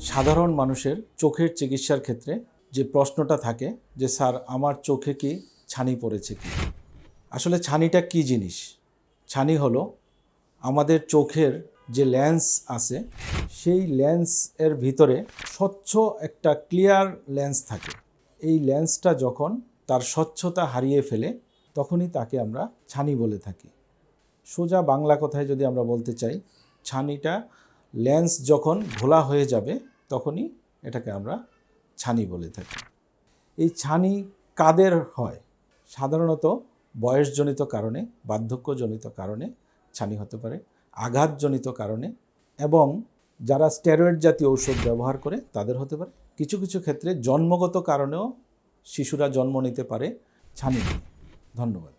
সাধারণ মানুষের চোখের চিকিৎসার ক্ষেত্রে যে প্রশ্নটা থাকে যে, স্যার, আমার চোখে কি ছানি পড়েছে কি? আসলে ছানিটা কি জিনিস? ছানি হলো আমাদের চোখের যে লেন্স আছে, সেই লেন্স এর ভিতরে স্বচ্ছ একটা ক্লিয়ার লেন্স থাকে। এই লেন্সটা যখন তার স্বচ্ছতা হারিয়ে ফেলে, তখনই তাকে আমরা ছানি বলে থাকি। সোজা বাংলা কথায় যদি আমরা বলতে চাই, ছানিটা লেন্স যখন ঘোলা হয়ে যাবে, তখনই এটাকে আমরা ছানি বলে থাকি। এই ছানি কাদের হয়? সাধারণত বয়সজনিত কারণে, বার্ধক্যজনিত কারণে ছানি হতে পারে, আঘাতজনিত কারণে, এবং যারা স্টেরয়েড জাতীয় ঔষধ ব্যবহার করে, তাদের হতে পারে। কিছু কিছু ক্ষেত্রে জন্মগত কারণেও শিশুরা জন্ম নিতে পারে ছানি নিয়ে। ধন্যবাদ।